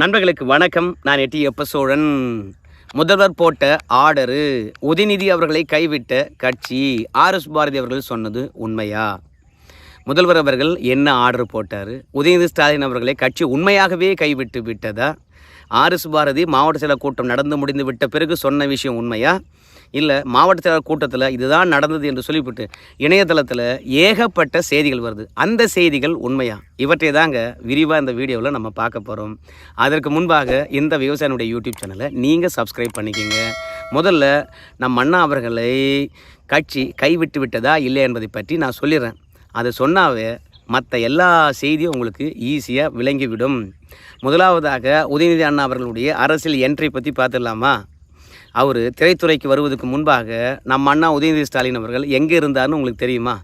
நண்பர்களுக்கு வணக்கம். நான் எட்டி எப்ப சோழன் முதல்வர் போட்ட ஆர்டரு உதயநிதி அவர்களை கைவிட்ட கட்சி ஆர்எஸ் பாரதி அவர்கள் சொன்னது உண்மையா? முதல்வர் அவர்கள் என்ன ஆர்டர் போட்டார்? உதயநிதி ஸ்டாலின் அவர்களை கட்சி உண்மையாகவே கைவிட்டு விட்டதா? ஆர்எஸ் பாரதி மாவட்ட செயலர் கூட்டம் நடந்து முடிந்து விட்ட பிறகு சொன்ன விஷயம் உண்மையா? இல்லை மாவட்ட செயலாளர் கூட்டத்தில் இதுதான் நடந்தது என்று சொல்லிவிட்டு இணையதளத்தில் ஏகப்பட்ட செய்திகள் வருது. அந்த செய்திகள் உண்மையா? இவற்றை தாங்க விரிவாக இந்த வீடியோவில் நம்ம பார்க்க போகிறோம் அதற்கு முன்பாக இந்த விவசாயினுடைய யூடியூப் சேனலை நீங்கள் சப்ஸ்கிரைப் பண்ணிக்கோங்க. முதல்ல நம் அண்ணா அவர்களை கட்சி கைவிட்டு விட்டதா இல்லை என்பதை பற்றி நான் சொல்லிடுறேன். அதை சொன்னாவே மற்ற எல்லா செய்தியும் உங்களுக்கு ஈஸியாக விளங்கிவிடும். முதலாவதாக உதயநிதி அண்ணா அவர்களுடைய அரசியல் என்ட்ரி பற்றி பார்த்துடலாமா? அவர் திரைத்துறைக்கு வருவதற்கு முன்பாக நம்ம அண்ணா உதயநிதி ஸ்டாலின் அவர்கள் எங்கே இருந்தார்னு உங்களுக்கு தெரியுமா?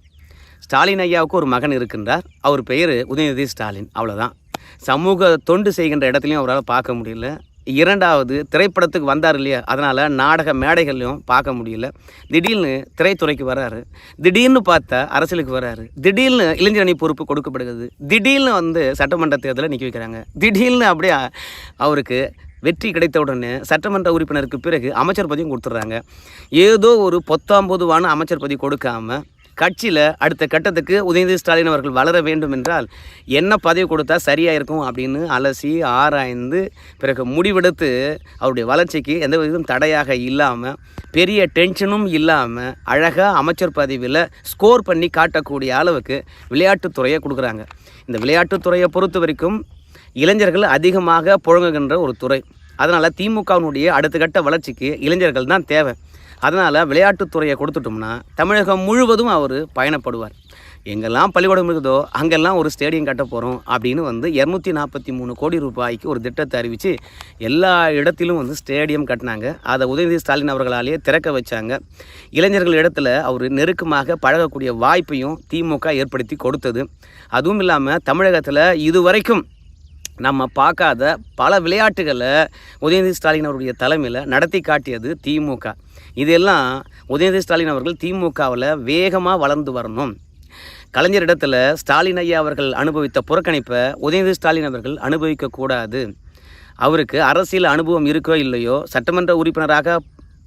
ஸ்டாலின் ஐயாவுக்கு ஒரு மகன் இருக்கின்றார். அவர் பெயர் உதயநிதி ஸ்டாலின். அவ்வளோதான் சமூக தொண்டு செய்கின்ற இடத்துலையும் அவரால் பார்க்க முடியல. இரண்டாவது திரைப்படத்துக்கு வந்தார் இல்லையா? அதனால் நாடக மேடைகள்லையும் பார்க்க முடியல. திடீர்னு திரைத்துறைக்கு வராரு. திடீர்னு பார்த்தா அரசியலுக்கு வராரு. திடீர்னு இளைஞரணி பொறுப்பு கொடுக்கப்படுகிறது. திடீர்னு வந்து சட்டமன்ற தேர்தலில் நிற்க வைக்கிறாங்க. திடீர்னு அப்படியே அவருக்கு வெற்றி கிடைத்த உடனே சட்டமன்ற உறுப்பினருக்கு பிறகு அமைச்சர் பதவியும் கொடுத்துட்றாங்க. ஏதோ ஒரு பத்தாம்போதுவான அமைச்சர் பதவி கொடுக்காம கட்சியில் அடுத்த கட்டத்துக்கு உதயநிதி ஸ்டாலின் அவர்கள் வளர வேண்டும் என்றால் என்ன பதவி கொடுத்தா சரியாக இருக்கும் அப்படின்னு அலசி ஆராய்ந்து பிறகு முடிவெடுத்து அவருடைய வளர்ச்சிக்கு எந்த விதம் தடையாக இல்லாமல் பெரிய டென்ஷனும் இல்லாமல் அழகாக அமைச்சர் பதவியில் ஸ்கோர் பண்ணி காட்டக்கூடிய அளவுக்கு விளையாட்டுத்துறையை கொடுக்குறாங்க. இந்த விளையாட்டுத்துறையை பொறுத்த வரைக்கும் இளைஞர்கள் அதிகமாக புழங்குகின்ற ஒரு துறை. அதனால் திமுகவினுடைய அடுத்த கட்ட வளர்ச்சிக்கு இளைஞர்கள் தான் தேவை. அதனால் விளையாட்டுத்துறையை கொடுத்துட்டோம்னா தமிழகம் முழுவதும் அவர் பயணப்படுவார். எங்கெல்லாம் பள்ளிக்கூடம் இருக்குதோ அங்கெல்லாம் ஒரு ஸ்டேடியம் கட்ட போகிறோம் அப்படின்னு வந்து இரநூத்தி நாற்பத்தி மூணு கோடி ரூபாய்க்கு ஒரு திட்டத்தை அறிவித்து எல்லா இடத்திலும் வந்து ஸ்டேடியம் கட்டினாங்க. அதை உதயநிதி ஸ்டாலின் அவர்களாலேயே திறக்க வச்சாங்க. இளைஞர்கள் இடத்துல அவர் நெருக்கமாக பழகக்கூடிய வாய்ப்பையும் திமுக ஏற்படுத்தி கொடுத்தது. அதுவும் இல்லாமல் தமிழகத்தில் இதுவரைக்கும் நம்ம பார்க்காத பல விளையாட்டுகளை உதயநிதி ஸ்டாலின் அவருடைய தலைமையில் நடத்தி காட்டியது திமுக. இதெல்லாம் உதயநிதி ஸ்டாலின் அவர்கள் திமுகவில் வேகமாக வளர்ந்து வரணும். கலைஞர் இடத்துல ஸ்டாலின் ஐயா அவர்கள் அனுபவித்த புறக்கணிப்பை உதயநிதி ஸ்டாலின் அவர்கள் அனுபவிக்கக்கூடாது அவருக்கு அரசியல் அனுபவம் இருக்கோ இல்லையோ சட்டமன்ற உறுப்பினராக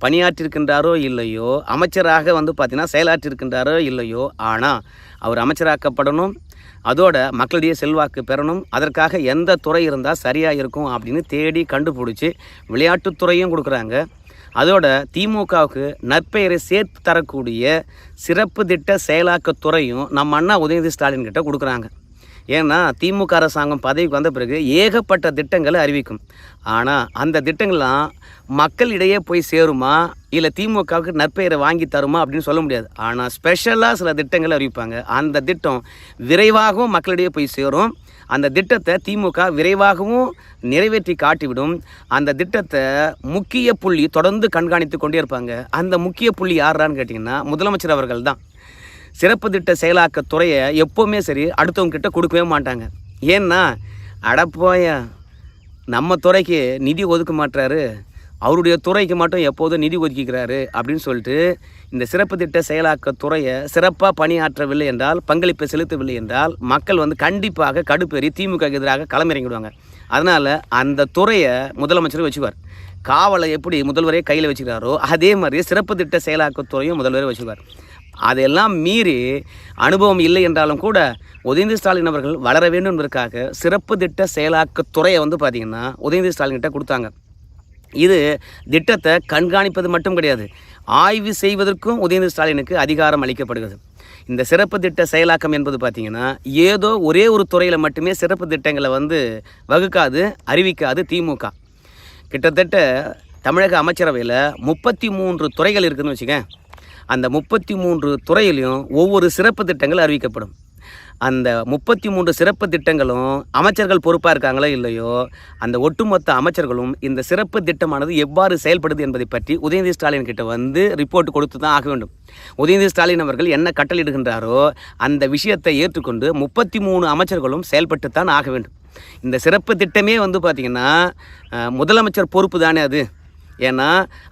பணியாற்றிருக்கின்றாரோ இல்லையோ அமைச்சராக வந்து பார்த்திங்கன்னா செயலாற்றிருக்கின்றாரோ இல்லையோ ஆனால் அவர் அமைச்சராக்கப்படணும். அதோட மக்களிடையே செல்வாக்கு பெறணும். அதற்காக எந்த துறை இருந்தால் சரியாக இருக்கும் அப்படின்னு தேடி கண்டுபிடிச்சி விளையாட்டுத்துறையும் கொடுக்குறாங்க. அதோட திமுகவுக்கு நற்பெயரை சேர்த்து தரக்கூடிய சிறப்பு திட்ட செயலாக்கத் துறையும் நம்ம அண்ணா உதயநிதி ஸ்டாலின் கிட்ட கொடுக்குறாங்க. ஏன்னா திமுக அரசாங்கம் பதவிக்கு வந்த பிறகு ஏகப்பட்ட திட்டங்களை அறிவிக்கும். ஆனால் அந்த திட்டங்கள்லாம் மக்களிடையே போய் சேருமா? இல்லை திமுகவுக்கு நற்பெயரை வாங்கி தருமா? அப்படின்னு சொல்ல முடியாது. ஆனால் ஸ்பெஷலாக சில திட்டங்களை அறிவிப்பாங்க. அந்த திட்டம் விரைவாகவும் மக்களிடையே போய் சேரும். அந்த திட்டத்தை திமுக விரைவாகவும் நிறைவேற்றி காட்டிவிடும். அந்த திட்டத்தை முக்கிய புள்ளி தொடர்ந்து கண்காணித்து கொண்டே இருப்பாங்க. அந்த முக்கிய புள்ளி யாரான்னு கேட்டிங்கன்னா முதலமைச்சர் அவர்கள் தான் சிறப்பு திட்ட செயலாக்கத்துறையை எப்போவுமே சரி அடுத்தவங்க கிட்ட கொடுக்கவே மாட்டாங்க. ஏன்னா அடப்போய நம்ம துறைக்கு நிதி ஒதுக்க மாட்டாரு அவருடைய துறைக்கு மட்டும் எப்போதும் நிதி ஒதுக்கிக்கிறாரு அப்படின்னு சொல்லிட்டு இந்த சிறப்பு திட்ட செயலாக்க துறையை சிறப்பாக பணியாற்றவில்லை என்றால் பங்களிப்பை செலுத்தவில்லை என்றால் மக்கள் வந்து கண்டிப்பாக கடுப்பேறி திமுக எதிராக களமிறங்கிடுவாங்க. அதனால் அந்த துறையை முதலமைச்சர் வச்சுக்குவார். காவலை எப்படி முதல்வரே கையில் வச்சுக்கிறாரோ அதே மாதிரி சிறப்பு திட்ட செயலாக்கத்துறையும் முதல்வரே வச்சுக்குவார். அதையெல்லாம் மீறி அனுபவம் இல்லை என்றாலும் கூட உதயநிதி ஸ்டாலின் அவர்கள் வளர வேண்டும் என்பதற்காக சிறப்பு திட்ட செயலாக்கத்துறையை வந்து பார்த்திங்கன்னா உதயநிதி ஸ்டாலின் கிட்ட கொடுத்தாங்க. இது திட்டத்தை கண்காணிப்பது மட்டும் கிடையாது ஆய்வு செய்வதற்கும் உதயநிதி ஸ்டாலினுக்கு அதிகாரம் அளிக்கப்படுகிறது. இந்த சிறப்பு திட்ட செயலாக்கம் என்பது பார்த்திங்கன்னா ஏதோ ஒரே ஒரு துறையில் மட்டுமே சிறப்பு திட்டங்களை வந்து வகுக்காது அறிவிக்காது திமுக. கிட்டத்தட்ட தமிழக அமைச்சரவையில் முப்பத்தி மூன்று துறைகள் இருக்குதுன்னு வச்சுக்கேன். அந்த முப்பத்தி மூன்று துறையிலையும் ஒவ்வொரு சிறப்பு திட்டங்கள் அறிவிக்கப்படும். அந்த முப்பத்தி மூன்று சிறப்பு திட்டங்களும் அமைச்சர்கள் பொறுப்பாக இருக்காங்களோ இல்லையோ அந்த ஒட்டுமொத்த அமைச்சர்களும் இந்த சிறப்பு திட்டமானது எவ்வாறு செயல்படுது என்பதை பற்றி உதயநிதி ஸ்டாலின் கிட்ட வந்து ரிப்போர்ட் கொடுத்து தான் ஆக வேண்டும். உதயநிதி ஸ்டாலின் அவர்கள் என்ன கட்டளையிடுகின்றாரோ அந்த விஷயத்தை ஏற்றுக்கொண்டு முப்பத்தி மூணு அமைச்சர்களும் செயல்பட்டு தான் ஆக வேண்டும். இந்த சிறப்பு திட்டமே வந்து பார்த்திங்கன்னா முதலமைச்சர் பொறுப்பு தானே அது. ஏன்னா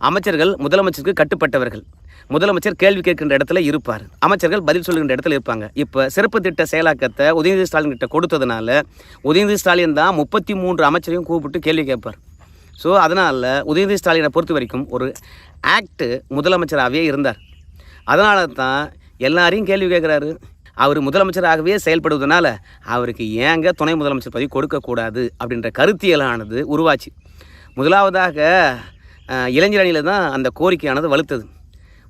அமைச்சர்கள் முதலமைச்சருக்கு கட்டுப்பட்டவர்கள். முதலமைச்சர் கேள்வி கேட்கின்ற இடத்துல இருப்பார். அமைச்சர்கள் பதில் சொல்லுகின்ற இடத்துல இருப்பாங்க. இப்போ சிறப்பு திட்ட செயலாக்கத்தை உதயநிதி ஸ்டாலின் கிட்ட கொடுத்ததுனால உதயநிதி ஸ்டாலின் தான் முப்பத்தி மூன்று அமைச்சரையும் கூப்பிட்டு கேள்வி கேட்பார். ஸோ அதனால் உதயநிதி ஸ்டாலினை பொறுத்த வரைக்கும் ஒரு ஆக்டு முதலமைச்சராகவே இருந்தார். அதனால தான் எல்லாரையும் கேள்வி கேட்குறாரு. அவர் முதலமைச்சராகவே செயல்படுவதனால அவருக்கு ஏங்க துணை முதலமைச்சர் பதவி கொடுக்கக்கூடாது அப்படின்ற கருத்தியலானது உருவாச்சு. முதலாவதாக இளைஞர் அணியில் தான் அந்த கோரிக்கையானது வலுத்தது.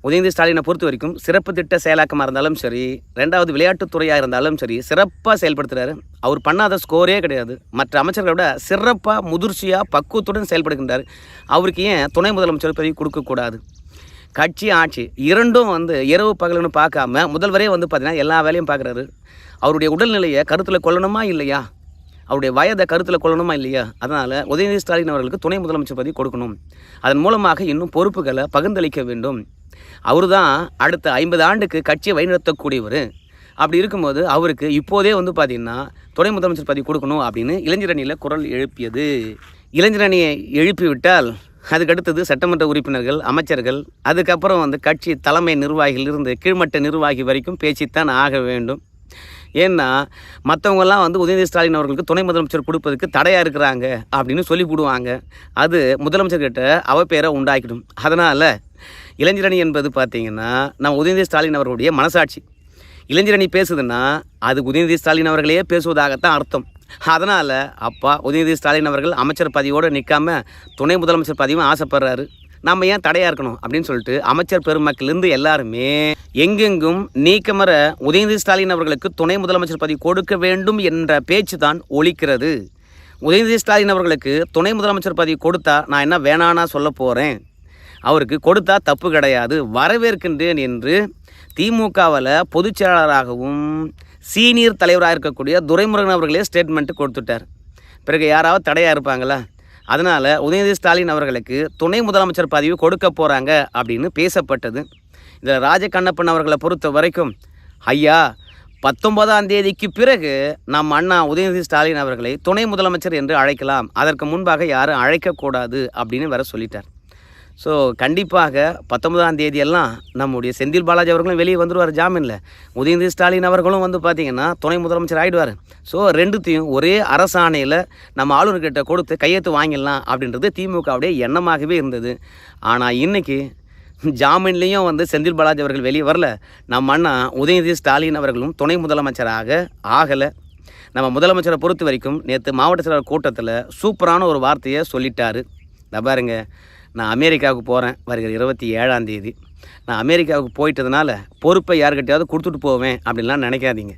உதயநிதி ஸ்டாலினை பொறுத்த வரைக்கும் சிறப்பு திட்ட செயலாக்கமாக இருந்தாலும் சரி ரெண்டாவது விளையாட்டுத்துறையாக இருந்தாலும் சரி சிறப்பாக செயல்படுத்துகிறாரு அவர் பண்ணாத ஸ்கோரே கிடையாது. மற்ற அமைச்சர்களை விட சிறப்பாக முதிர்ச்சியாக பக்குவத்துடன் செயல்படுகின்றார். அவருக்கு ஏன் துணை முதலமைச்சர் பதவி கொடுக்கக்கூடாது கட்சி ஆட்சி இரண்டும் வந்து இரவு பகலுன்னு பார்க்காம முதல்வரே வந்து பார்த்தீங்கன்னா எல்லா வேலையும் பார்க்குறாரு அவருடைய உடல்நிலையை கருத்தில் கொள்ளணுமா இல்லையா? அவருடைய வயதை கருத்தில் கொள்ளணுமா இல்லையா? அதனால் உதயநிதி ஸ்டாலின் அவர்களுக்கு துணை முதலமைச்சர் பதவி கொடுக்கணும். அதன் மூலமாக இன்னும் பொறுப்புகளை பகிர்ந்தளிக்க வேண்டும். அவர் தான் அடுத்த ஐம்பது ஆண்டுக்கு கட்சியை வழிநடத்தக்கூடியவர். அப்படி இருக்கும்போது அவருக்கு இப்போதே வந்து பார்த்திங்கன்னா துணை முதலமைச்சர் பதவி கொடுக்கணும் அப்படின்னு இளைஞரணியில் குரல் எழுப்பியது. இளைஞரணியை எழுப்பிவிட்டால் அதுக்கடுத்தது சட்டமன்ற உறுப்பினர்கள் அமைச்சர்கள் அதுக்கப்புறம் வந்து கட்சி தலைமை நிர்வாகியிலிருந்து கீழ்மட்ட நிர்வாகி வரைக்கும் பேச்சுத்தான் ஆக வேண்டும். ஏன்னா மற்றவங்கெல்லாம் வந்து உதயநிதி ஸ்டாலின் அவர்களுக்கு துணை முதலமைச்சர் கொடுப்பதுக்கு தடையாக இருக்கிறாங்க அப்படின்னு சொல்லி போடுவாங்க. அது முதலமைச்சர்கிட்ட அவப்பேரை உண்டாக்கிடும். அதனால் இளைஞரணி என்பது பார்த்திங்கன்னா நம்ம உதயநிதி ஸ்டாலின் அவர்களுடைய மனசாட்சி. இளைஞரணி பேசுதுன்னா அது உதயநிதி ஸ்டாலின் அவர்களே பேசுவதாகத்தான் அர்த்தம். அதனால் அப்பா உதயநிதி ஸ்டாலின் அவர்கள் அமைச்சர் பதவியோடு நிற்காம துணை முதலமைச்சர் பதவியும் ஆசைப்படுறாரு. நம்ம ஏன் தடையாக இருக்கணும் அப்படின்னு சொல்லிட்டு அமைச்சர் பெருமக்களிருந்து எல்லாருமே எங்கெங்கும் நீக்கமர உதயநிதி ஸ்டாலின் அவர்களுக்கு துணை முதலமைச்சர் பதவி கொடுக்க வேண்டும் என்ற பேச்சு தான் ஒழிக்கிறது உதயநிதி ஸ்டாலின் அவர்களுக்கு துணை முதலமைச்சர் பதவி கொடுத்தா நான் என்ன வேணானா சொல்ல போகிறேன் அவருக்கு கொடுத்தா தப்பு கிடையாது. வரவேற்கின்றேன் என்று திமுகவில் பொதுச் செயலாளராகவும் சீனியர் தலைவராக இருக்கக்கூடிய துரைமுருகன் அவர்களே ஸ்டேட்மெண்ட்டு கொடுத்துட்டார். பிறகு யாராவது தடையாக இருப்பாங்களா? அதனால் உதயநிதி ஸ்டாலின் அவர்களுக்கு துணை முதலமைச்சர் பதவி கொடுக்க போகிறாங்க அப்படின்னு பேசப்பட்டது. இதில் ராஜகண்ணப்பன் அவர்களை பொறுத்த வரைக்கும் ஐயா பத்தொன்பதாம் தேதிக்கு பிறகு நம் அண்ணா உதயநிதி ஸ்டாலின் அவர்களை துணை முதலமைச்சர் என்று அழைக்கலாம். அதற்கு முன்பாக யாரும் அழைக்கக்கூடாது அப்படின்னு வர சொல்லிட்டார். ஸோ கண்டிப்பாக பத்தொன்பதாம் தேதியெல்லாம் நம்முடைய செந்தில் பாலாஜி அவர்களும் வெளியே வந்துடுவார் ஜாமீனில். உதயநிதி ஸ்டாலின் அவர்களும் வந்து பார்த்திங்கன்னா துணை முதலமைச்சர் ஆகிடுவார் ஸோ ரெண்டுத்தையும் ஒரே அரசாணையில் நம்ம ஆளுநர்கிட்ட கொடுத்து கையெழுத்து வாங்கிடலாம் அப்படின்றது திமுகவுடைய எண்ணமாகவே இருந்தது. ஆனால் இன்றைக்கி ஜாமீன்லேயும் வந்து செந்தில் பாலாஜி அவர்கள் வெளியே வரல. நம்ம அண்ணா உதயநிதி ஸ்டாலின் அவர்களும் துணை முதலமைச்சராக ஆகலை. நம்ம முதலமைச்சரை பொறுத்த வரைக்கும் நேற்று மாவட்ட செயலாளர் கூட்டத்தில் சூப்பரான ஒரு வார்த்தையை சொல்லிட்டாரு. இந்த பாருங்க. நான் அமெரிக்காவுக்கு போகிறேன் வருகிற இருபத்தி ஏழாம் தேதி. நான் அமெரிக்காவுக்கு போயிட்டதுனால பொறுப்பை யாருக்கிட்டையாவது கொடுத்துட்டு போவேன் அப்படின்லாம் நினைக்காதீங்க.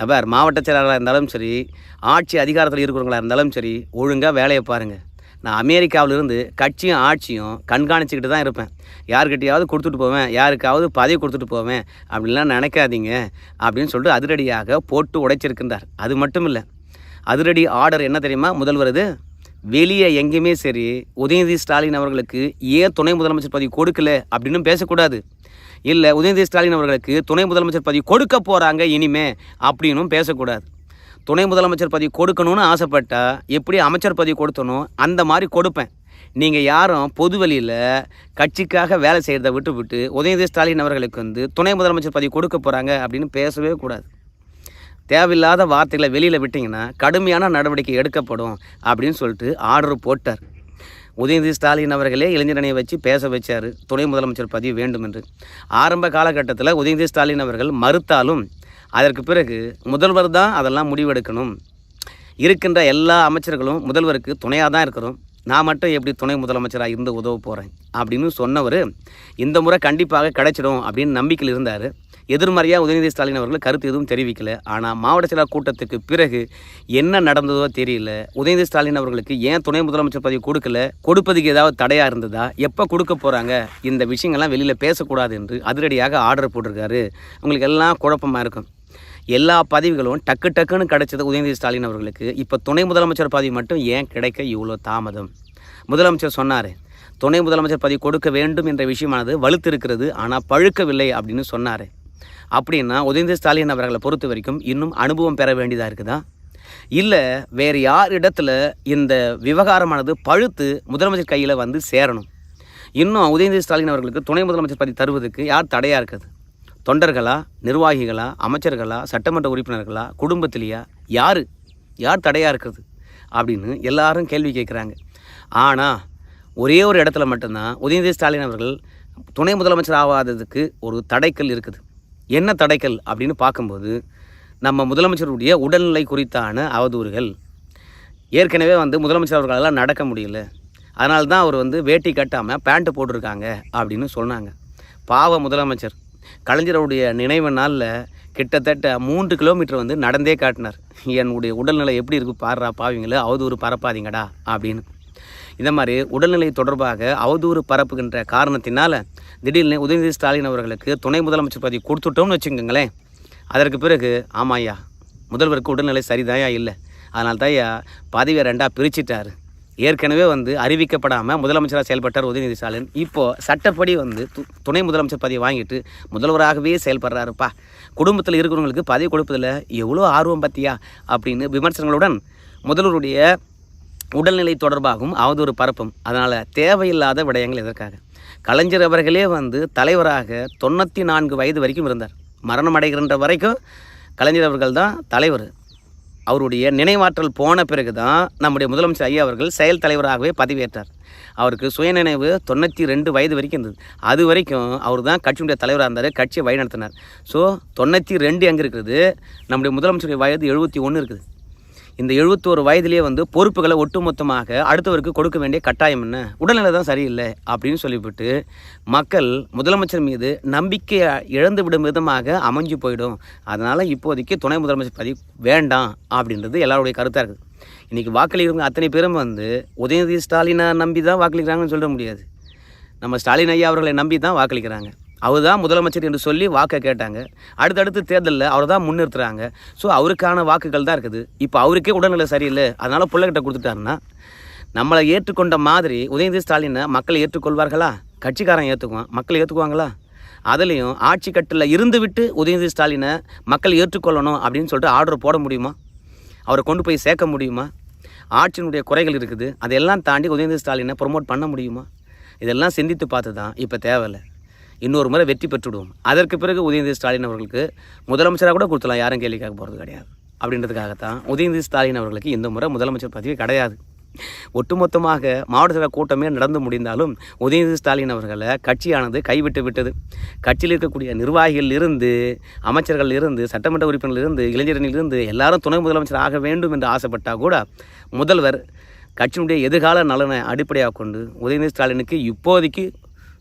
நபர் மாவட்ட செயலாளராக இருந்தாலும் சரி ஆட்சி அதிகாரத்தில் இருக்கிறவங்களா இருந்தாலும் சரி ஒழுங்காக வேலையை பாருங்கள் நான் அமெரிக்காவிலிருந்து கட்சியும் ஆட்சியும் கண்காணிச்சுக்கிட்டு தான் இருப்பேன். யாருக்கிட்டையாவது கொடுத்துட்டு போவேன் யாருக்காவது பதவி கொடுத்துட்டு போவேன் அப்படின்லாம் நினைக்காதீங்க அப்படின்னு சொல்லிட்டு அதிரடியாக போட்டு உடைச்சிருக்கின்றார். அது மட்டும் இல்லை அதிரடி ஆர்டர் என்ன தெரியுமா? முதல்வர் இது? வெளியே எங்கேயுமே சரி உதயநிதி ஸ்டாலின் அவர்களுக்கு ஏன் துணை முதலமைச்சர் பதவி கொடுக்கல அப்படின்னு பேசக்கூடாது. இல்லை உதயநிதி ஸ்டாலின் அவர்களுக்கு துணை முதலமைச்சர் பதவி கொடுக்க போகிறாங்க இனிமே அப்படின்னும் பேசக்கூடாது. துணை முதலமைச்சர் பதவி கொடுக்கணும்னு ஆசைப்பட்டா எப்படி அமைச்சர் பதவி கொடுத்தனோ அந்த மாதிரி கொடுப்பேன். நீங்கள் யாரும் பொது வழியில் கட்சிக்காக வேலை செய்கிறத விட்டு விட்டு உதயநிதி ஸ்டாலின் அவர்களுக்கு வந்து துணை முதலமைச்சர் பதவி கொடுக்க போகிறாங்க அப்படின்னு பேசவே கூடாது. தேவையில்லாத வார்த்தைகளை வெளியில் விட்டிங்கன்னா கடுமையான நடவடிக்கை எடுக்கப்படும் அப்படின்னு சொல்லிட்டு ஆர்டர் போட்டார். உதயநிதி ஸ்டாலின் அவர்களே இளைஞரணியை வச்சு பேச வச்சார். துணை முதலமைச்சர் பதவி வேண்டும் என்று. ஆரம்ப காலகட்டத்தில் உதயநிதி ஸ்டாலின் அவர்கள் மறுத்தாலும் அதற்கு பிறகு முதல்வர் தான் அதெல்லாம் முடிவெடுக்கணும். இருக்கின்ற எல்லா அமைச்சர்களும் முதல்வருக்கு துணையாக தான் இருக்கிறோம். நான் மட்டும் எப்படி துணை முதலமைச்சராக இருந்து உதவ போகிறேன் அப்படின்னு சொன்னவர் இந்த முறை கண்டிப்பாக கிடைச்சிடும் அப்படின்னு நம்பிக்கையில் இருந்தார். எதிர்மறையாக உதயநிதி ஸ்டாலின் அவர்கள் கருத்து எதுவும் தெரிவிக்கல. ஆனால் மாவட்ட செயலாளர் கூட்டத்துக்கு பிறகு என்ன நடந்ததோ தெரியல. உதயநிதி ஸ்டாலின் அவர்களுக்கு ஏன் துணை முதலமைச்சர் பதவி கொடுக்கல? கொடுப்பதுக்கு ஏதாவது தடையாக இருந்ததா? எப்போ கொடுக்க போகிறாங்க இந்த விஷயங்கள்லாம் வெளியில் பேசக்கூடாது என்று அதிரடியாக ஆர்டர் போட்டிருக்காரு. உங்களுக்கு எல்லாம் குழப்பமாக இருக்கும். எல்லா பதவிகளும் டக்கு டக்குன்னு கிடைச்சது உதயநிதி ஸ்டாலின் அவர்களுக்கு. இப்போ துணை முதலமைச்சர் பதவி மட்டும் ஏன் கிடைக்க இவ்வளோ தாமதம்? முதலமைச்சர் சொன்னார் துணை முதலமைச்சர் பதவி கொடுக்க வேண்டும் என்ற விஷயமானது வலுத்திருக்கிறது. ஆனால் பழுக்கவில்லை அப்படின்னு சொன்னார். அப்படின்னா உதயநிதி ஸ்டாலின் அவர்களை பொறுத்த வரைக்கும் இன்னும் அனுபவம் பெற வேண்டியதாக இருக்குதா? இல்லை வேறு யார் இடத்துல இந்த விவகாரமானது பழுத்து முதலமைச்சர் கையில் வந்து சேரணும்? இன்னும் உதயநிதி ஸ்டாலின் அவர்களுக்கு துணை முதலமைச்சர் பதவி தருவதற்கு யார் தடையாக இருக்குது தொண்டர்களா நிர்வாகிகளா அமைச்சர்களா சட்டமன்ற உறுப்பினர்களா குடும்பத்திலேயா? யார்? யார் தடையாக இருக்குது அப்படின்னு எல்லாரும் கேள்வி கேட்குறாங்க. ஆனால் ஒரே ஒரு இடத்துல மட்டும்தான் உதயநிதி ஸ்டாலின் அவர்கள் துணை முதலமைச்சர் ஆகாததுக்கு ஒரு தடைக்கல் இருக்குது. என்ன தடைக்கல் அப்படின்னு பார்க்கும்போது நம்ம முதலமைச்சருடைய உடல்நிலை குறித்தான அவதூறுகள் ஏற்கனவே வந்து முதலமைச்சர் அவர்களால் நடக்க முடியல. அதனால தான் அவர் வந்து வேட்டி கட்டாமல் பேண்ட்டு போட்டிருக்காங்க அப்படின்னு சொன்னாங்க. பாவ முதலமைச்சர். கலைஞருடைய நினைவு நாளில் கிட்டத்தட்ட மூன்று கிலோமீட்டர் வந்து நடந்தே காட்டினார். என்னுடைய உடல்நிலை எப்படி இருக்குது பாடுறா பாவீங்களே அவதூறு பரப்பாதீங்கடா அப்படின்னு. இந்த மாதிரி உடல்நிலை தொடர்பாக அவதூறு பரப்புகின்ற காரணத்தினால் திடீர்னு உதயநிதி ஸ்டாலின் அவர்களுக்கு துணை முதலமைச்சர் பதவி கொடுத்துட்டோம்னு வச்சுக்கோங்களேன். அதற்கு பிறகு ஆமாய்யா முதல்வருக்கு உடல்நிலை சரிதாயா இல்லை. அதனால் தான்யா பதவியை ரெண்டாக பிரிச்சிட்டார். ஏற்கனவே வந்து அறிவிக்கப்படாமல் முதலமைச்சராக செயல்பட்டார் உதயநிதி ஸ்டாலின். இப்போது சட்டப்படி வந்து து- துணை முதலமைச்சர் பதவி வாங்கிட்டு முதல்வராகவே செயல்படுறாருப்பா. குடும்பத்தில் இருக்கிறவங்களுக்கு பதவி கொடுப்பதில் எவ்வளோ ஆர்வம் பார்த்தியா அப்படின்னு விமர்சனங்களுடன் முதல்வருடைய உடல்நிலை தொடர்பாகவும் அவதூறு பரப்பும். அதனால் தேவையில்லாத விடயங்கள் எதற்காக? கலைஞர் அவர்களே வந்து தலைவராக தொண்ணூற்றி நான்கு வயது வரைக்கும் இருந்தார். மரணம் அடைகின்ற வரைக்கும் கலைஞர் அவர்கள் தான் தலைவர். அவருடைய நினைவாற்றல் போன பிறகு தான் நம்முடைய முதலமைச்சர் ஐயா அவர்கள் செயல் தலைவராகவே பதவியேற்றார் அவருக்கு சுயநினைவு தொண்ணூற்றி ரெண்டு வயது வரைக்கும் இருந்தது. அது வரைக்கும் அவர் தான் கட்சியுடைய தலைவராக இருந்தார் கட்சியை வழிநடத்தினார். ஸோ தொண்ணூற்றி ரெண்டு எங்கே இருக்குது? நம்முடைய முதலமைச்சருடைய வயது எழுபத்தி ஒன்று இருக்குது. இந்த எழுபத்தோரு வயதிலே வந்து பொறுப்புகளை ஒட்டுமொத்தமாக அடுத்தவருக்கு கொடுக்க வேண்டிய கட்டாயம் என்ன? உடல்நிலை தான் சரியில்லை அப்படின்னு சொல்லிவிட்டு மக்கள் முதலமைச்சர் மீது நம்பிக்கையை இழந்து விடும் விதமாக அமைஞ்சு போயிடும். அதனால் இப்போதைக்கு துணை முதலமைச்சர் பதவி வேண்டாம் அப்படின்றது எல்லாருடைய கருத்தாக இருக்குது இன்றைக்கி வாக்களிக்கிறவங்க அத்தனை பேரும் வந்து உதயநிதி ஸ்டாலினை நம்பி தான் வாக்களிக்கிறாங்கன்னு சொல்ல முடியாது. நம்ம ஸ்டாலின் ஐயா அவர்களை நம்பி தான் வாக்களிக்கிறாங்க. அவர் தான் முதலமைச்சர் என்று சொல்லி வாக்கை கேட்டாங்க. அடுத்தடுத்து தேர்தலில் அவர் தான் முன்னிறுத்துறாங்க. ஸோ அவருக்கான வாக்குகள் தான் இருக்குது. இப்போ அவருக்கே உடல்நிலை சரியில்லை. அதனால் பிள்ளைகிட்ட கொடுத்துட்டாருன்னா நம்மளை ஏற்றுக்கொண்ட மாதிரி உதயநிதி ஸ்டாலினை மக்கள் ஏற்றுக்கொள்வார்களா? கட்சிக்காரன் ஏற்றுக்குவான் மக்கள் ஏற்றுக்குவாங்களா அதுலேயும் ஆட்சி கட்டில் இருந்து விட்டு உதயநிதி ஸ்டாலினை மக்கள் ஏற்றுக்கொள்ளணும் அப்படின்னு சொல்லிட்டு ஆர்டர் போட முடியுமா? அவரை கொண்டு போய் சேர்க்க முடியுமா? ஆட்சியினுடைய குறைகள் இருக்குது. அதையெல்லாம் தாண்டி உதயநிதி ஸ்டாலினை ப்ரொமோட் பண்ண முடியுமா? இதெல்லாம் சிந்தித்து பார்த்து தான் இப்போ தேவையில்லை. இன்னொரு முறை வெற்றி பெற்றுவிடுவோம். அதற்கு பிறகு உதயநிதி ஸ்டாலின் அவர்களுக்கு முதலமைச்சராக கூட கொடுத்துலாம் யாரும் கேள்வி கேட்க போகிறது கிடையாது. அப்படின்றதுக்காகத்தான் உதயநிதி ஸ்டாலின் அவர்களுக்கு இந்த முறை முதலமைச்சர் பதவி கிடையாது. ஒட்டுமொத்தமாக மாவட்ட சபை கூட்டமே நடந்து முடிந்தாலும் உதயநிதி ஸ்டாலின் அவர்களை கட்சியானது கைவிட்டு விட்டது. கட்சியில் இருக்கக்கூடிய நிர்வாகிகள் இருந்து அமைச்சர்கள் இருந்து சட்டமன்ற உறுப்பினர்கள் இருந்து இளைஞரணியில் இருந்து எல்லாரும் துணை முதலமைச்சர் ஆக வேண்டும் என்று ஆசைப்பட்டால் கூட முதல்வர் கட்சியினுடைய எதிர்கால நலனை அடிப்படையாக கொண்டு உதயநிதி ஸ்டாலினுக்கு இப்போதைக்கு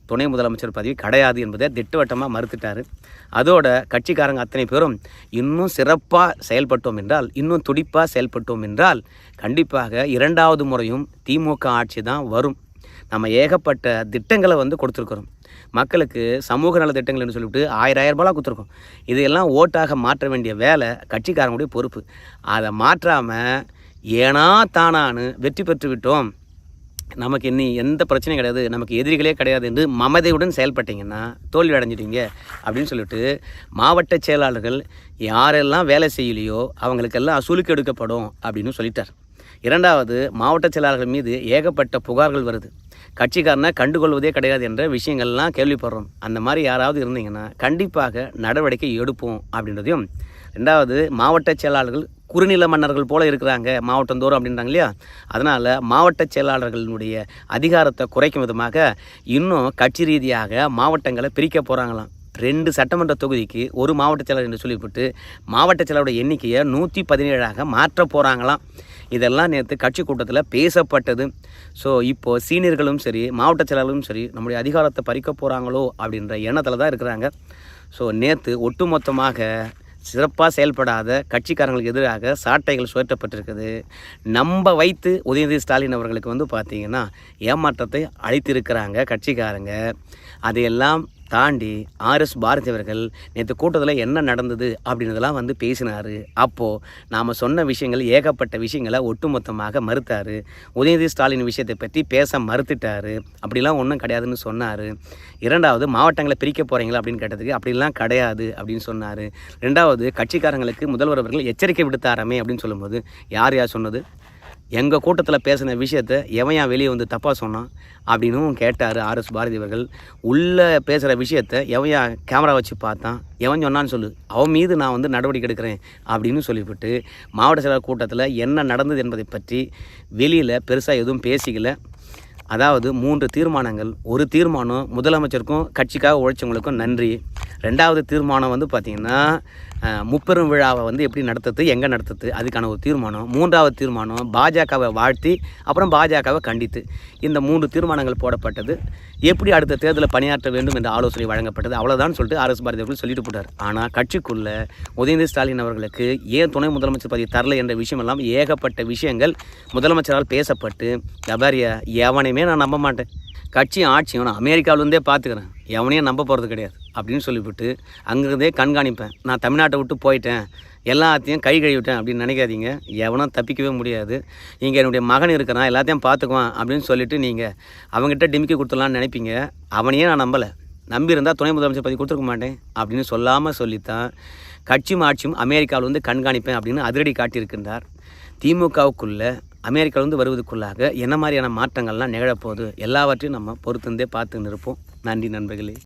துணை முதலமைச்சர் பதவி கிடையாது என்பதை திட்டவட்டமாக மறுத்துட்டார். அதோட கட்சிக்காரங்க அத்தனை பேரும் இன்னும் சிறப்பாக செயல்பட்டோம் என்றால் இன்னும் துடிப்பாக செயல்பட்டோம் என்றால் கண்டிப்பாக இரண்டாவது முறையும் திமுக ஆட்சி தான் வரும். நம்ம ஏகப்பட்ட திட்டங்களை வந்து கொடுத்துருக்குறோம். மக்களுக்கு சமூக நல திட்டங்கள் என்று சொல்லிவிட்டு ஆயிரம் ஆயிரம் ரூபாய் கொடுத்துருக்கோம். இதையெல்லாம் ஓட்டாக மாற்ற வேண்டிய வேலை கட்சிக்காரங்களுடைய பொறுப்பு. அதை மாற்றாமல் ஏனா தானான்னு வெற்றி பெற்று விட்டோம். நமக்கு இன்னி எந்த பிரச்சனையும் கிடையாது நமக்கு எதிரிகளே கிடையாது என்று மமதையுடன் செயல்பட்டீங்கன்னா தோல்வி அடைஞ்சிட்டீங்க அப்படின்னு சொல்லிட்டு மாவட்ட செயலாளர்கள் யாரெல்லாம் வேலை செய்யலையோ அவங்களுக்கெல்லாம் அசூலுக்கு எடுக்கப்படும் அப்படின்னு சொல்லிட்டார். இரண்டாவது மாவட்ட செயலாளர்கள் மீது ஏகப்பட்ட புகார்கள் வருது. கட்சிக்காரனை கண்டுகொள்வதே கிடையாது என்ற விஷயங்கள்லாம் கேள்விப்படுறோம். அந்த மாதிரி யாராவது இருந்தீங்கன்னா கண்டிப்பாக நடவடிக்கை எடுப்போம் அப்படின்றதையும். ரெண்டாவது மாவட்ட செயலாளர்கள் குறுநில மன்னர்கள் போல இருக்கிறாங்க மாவட்டந்தோறும் அப்படின்றாங்க இல்லையா? அதனால் மாவட்ட செயலாளர்களினுடைய அதிகாரத்தை குறைக்கும் விதமாக இன்னும் கட்சி ரீதியாக மாவட்டங்களை பிரிக்க போகிறாங்களாம் ரெண்டு சட்டமன்ற தொகுதிக்கு ஒரு மாவட்ட செயலர் என்று சொல்லிவிட்டு மாவட்ட செயலருடைய எண்ணிக்கையை நூற்றி பதினேழாக மாற்ற போகிறாங்களாம் இதெல்லாம் நேற்று கட்சி கூட்டத்தில் பேசப்பட்டது. ஸோ இப்போது சீனியர்களும் சரி மாவட்ட செயலர்களும் சரி நம்முடைய அதிகாரத்தை பறிக்க போகிறாங்களோ அப்படின்ற எண்ணத்தில் தான் இருக்கிறாங்க. ஸோ நேற்று ஒட்டுமொத்தமாக சிறப்பாக செயல்படாத கட்சிக்காரங்களுக்கு எதிராக சாட்டைகள் சுழற்றப்பட்டிருக்குது. நம்ப வைத்து உதயநிதி ஸ்டாலின் அவர்களுக்கு வந்து பார்த்திங்கன்னா ஏமாற்றத்தை அளித்திருக்கிறாங்க கட்சிக்காரங்க. அதையெல்லாம் தாண்டி ஆர்எஸ் பாரதி அவர்கள் நேற்று கூட்டத்தில் என்ன நடந்தது அப்படின்றதெல்லாம் வந்து பேசினார். அப்போது நாம் சொன்ன விஷயங்கள் ஏகப்பட்ட விஷயங்களை ஒட்டுமொத்தமாக மறுத்தார். உதயநிதி ஸ்டாலின் விஷயத்தை பற்றி பேச மறுத்துட்டார். அப்படிலாம் ஒன்றும் கிடையாதுன்னு சொன்னார். இரண்டாவது மாவட்டங்களை பிரிக்க போகிறீங்களா அப்படின்னு கேட்டதுக்கு அப்படிலாம் கிடையாது அப்படின்னு சொன்னார். ரெண்டாவது கட்சிக்காரங்களுக்கு முதல்வர் அவர்கள் எச்சரிக்கை விடுத்தாராமே அப்படின்னு சொல்லும்போது யார் யார் சொன்னது? எங்கள் கூட்டத்தில் பேசின விஷயத்தை எவன் ஏன் வெளியே வந்து தப்பாக சொன்னான் அப்படின்னும் கேட்டார் ஆர்எஸ் பாரதி அவர்கள். உள்ளே பேசுகிற விஷயத்த எவன் ஏன் கேமரா வச்சு பார்த்தான்? எவன் சொன்னான்னு சொல்லு. அவன் மீது நான் வந்து நடவடிக்கை எடுக்கிறேன் அப்படின்னு சொல்லிவிட்டு மாவட்ட செயலாளர் கூட்டத்தில் என்ன நடந்தது என்பதை பற்றி வெளியில் பெருசாக எதுவும் பேசிக்கல. அதாவது மூன்று தீர்மானங்கள். ஒரு தீர்மானம் முதலமைச்சருக்கும் கட்சிக்காக உழைச்சவங்களுக்கும் நன்றி. ரெண்டாவது தீர்மானம் வந்து பார்த்திங்கன்னா முப்பெரும் விழாவை வந்து எப்படி நடத்துறது எங்கே நடத்துறது அதுக்கான ஒரு தீர்மானம். மூன்றாவது தீர்மானம் பாஜகவை வாழ்த்தி அப்புறம் பாஜகவை கண்டித்து. இந்த மூன்று தீர்மானங்கள் போடப்பட்டது. எப்படி அடுத்த தேர்தலில் பணியாற்ற வேண்டும் என்ற ஆலோசனை வழங்கப்பட்டது அவ்வளோதான் சொல்லிட்டு ஆர்எஸ் பாரதி அவர்கள் சொல்லிட்டு போட்டார் ஆனால் கட்சிக்குள்ளே உதயநிதி ஸ்டாலின் அவர்களுக்கு ஏன் துணை முதலமைச்சர் பதவி தரல என்ற விஷயம் எல்லாம் ஏகப்பட்ட விஷயங்கள் முதலமைச்சரால் பேசப்பட்டு எபாரிய எவனையுமே நான் நம்ப மாட்டேன். கட்சியும் ஆட்சியும் நான் அமெரிக்காவிலேருந்தே பார்த்துக்கிறேன். எவனையும் நம்ப போகிறது கிடையாது. அப்படின்னு சொல்லிவிட்டு அங்கேருந்தே கண்காணிப்பேன். நான் தமிழ்நாட்டை விட்டு போயிட்டேன். எல்லாத்தையும் கை கழுவிட்டேன் அப்படின்னு நினைக்காதீங்க. எவனும் தப்பிக்கவே முடியாது. இங்கே என்னுடைய மகன் இருக்கிறான். எல்லாத்தையும் பார்த்துக்குவான் அப்படின்னு சொல்லிவிட்டு நீங்கள் அவங்ககிட்ட டிமிக்கி கொடுத்துடலான்னு நினைப்பீங்க. அவனையே நான் நம்பலை. நம்பியிருந்தால் துணை முதலமைச்சர் பதவி கொடுத்துருக்க மாட்டேன் அப்படின்னு சொல்லாமல் சொல்லித்தான் கட்சியும் ஆட்சியும் அமெரிக்காவில் வந்து கண்காணிப்பேன் அப்படின்னு அதிரடி காட்டியிருக்கின்றார். திமுகவுக்குள்ளே அமெரிக்காவிலிருந்து வருவதற்குள்ளாக என்ன மாதிரியான மாற்றங்கள்லாம் நிகழப்போகுது? எல்லாவற்றையும் நம்ம பொறுத்திருந்தே பார்த்துன்னு இருப்போம். நன்றி நண்பர்களே.